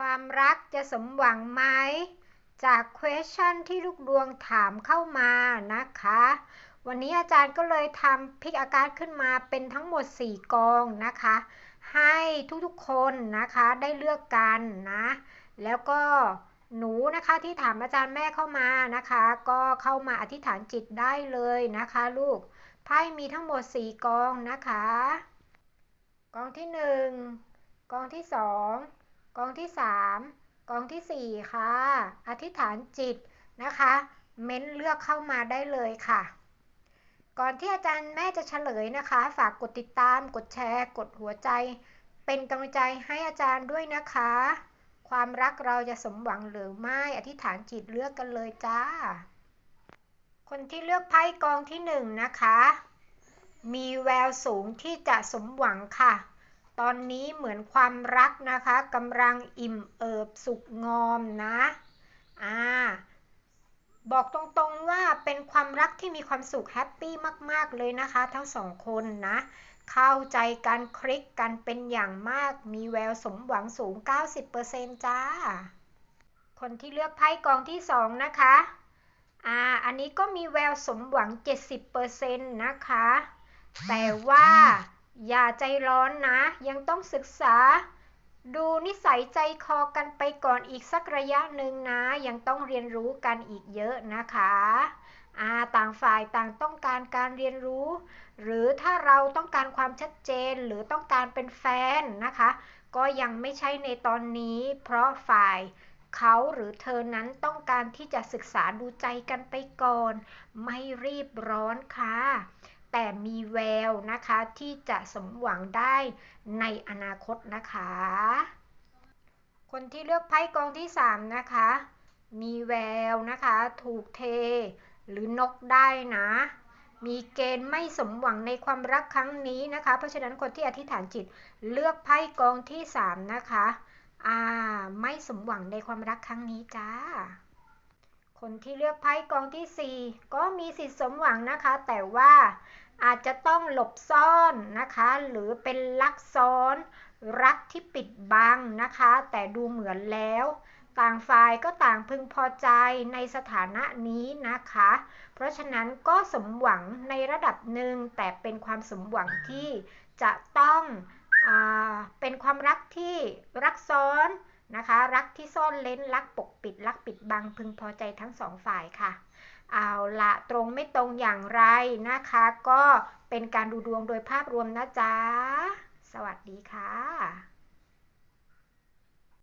ความรักจะสมหวังไหม จาก question ที่ลูกดวงถามเข้ามานะคะ วันนี้อาจารย์ก็เลยทำพิกอาการขึ้นมาเป็นทั้งหมด 4 กองนะคะ ให้ทุกๆคนนะคะได้เลือกกันนะ แล้วก็หนูนะคะที่ถามอาจารย์แม่เข้ามานะคะ ก็เข้ามาอธิษฐานจิตได้เลยนะคะ ลูกไพ่มีทั้งหมด 4 กองนะคะ กองที่ 1 กองที่ 2 กองที่ 3 กองที่ 4 ค่ะ อธิษฐานจิตนะคะ เม้นเลือกเข้ามาได้เลยค่ะ ก่อนที่อาจารย์แม่จะเฉลยนะคะ ฝากกดติดตาม กดแชร์ กดหัวใจ เป็นกำลังใจให้อาจารย์ด้วยนะคะ ความรักเราจะสมหวังหรือไม่ อธิษฐานจิตเลือกกันเลยจ้า คนที่เลือกไพ่กองที่หนึ่งนะคะ มีแววสูงที่จะสมหวังค่ะ ตอนนี้เหมือนความรักนะคะกำลังอิ่มเอิบสุกงอมนะอ่าบอกตรงๆว่าเป็นความรักที่มีความสุขแฮปปี้มากๆเลยนะคะ ทั้งสองคนนะ เข้าใจกันคลิกกันเป็นอย่างมากมีแววสมหวังสูง 90%จ้า คนที่เลือกไพ่กองที่ 2 นะคะอ่าอันนี้ก็มีแววสมหวัง 70%นะคะ แต่ว่า อย่าใจร้อนนะ ยังต้องศึกษา ดูนิสัยใจคอกันไปก่อนอีกสักระยะหนึ่งนะ ยังต้องเรียนรู้กันอีกเยอะนะคะอาต่างฝ่ายต่างต้องการการเรียนรู้ หรือถ้าเราต้องการความชัดเจนหรือต้องการเป็นแฟนนะคะ ก็ยังไม่ใช่ในตอนนี้ เพราะฝ่ายเขาหรือเธอนั้นต้องการที่จะศึกษาดูใจกันไปก่อน ไม่รีบร้อนค่ะแต่มีแวว นะคะที่จะสมหวังได้ในอนาคตนะคะ คนที่เลือกไพ่กองที่ 3 นะคะ มีแววนะคะ ถูกเท หรือนกได้นะ มีเกณฑ์ไม่สมหวังในความรักครั้งนี้นะคะ เพราะฉะนั้นคนที่อธิษฐานจิตเลือกไพ่กองที่ 3 นะคะอ่าไม่สมหวังในความรักครั้งนี้จ้าคนที่เลือกไพ่กองที่ 4 ก็มีสิทธิ์สมหวังนะคะ แต่ว่า อาจจะต้องหลบซ่อนนะคะ หรือเป็นรักซ้อน รักที่ปิดบังนะคะ แต่ดูเหมือนแล้ว ต่างฝ่ายก็ต่างพึงพอใจในสถานะนี้นะคะ เพราะฉะนั้นก็สมหวังในระดับหนึ่งแต่เป็นความสมหวังที่จะต้องเป็นความรักที่รักซ้อน นะคะ รักที่ซ่อนเล้นรักปกปิด รักปิดบังพึงพอใจทั้งสองฝ่ายค่ะ เอาละตรงไม่ตรงอย่างไรนะคะ ก็เป็นการดูดวงโดยภาพรวมนะจ๊ะ สวัสดีค่ะ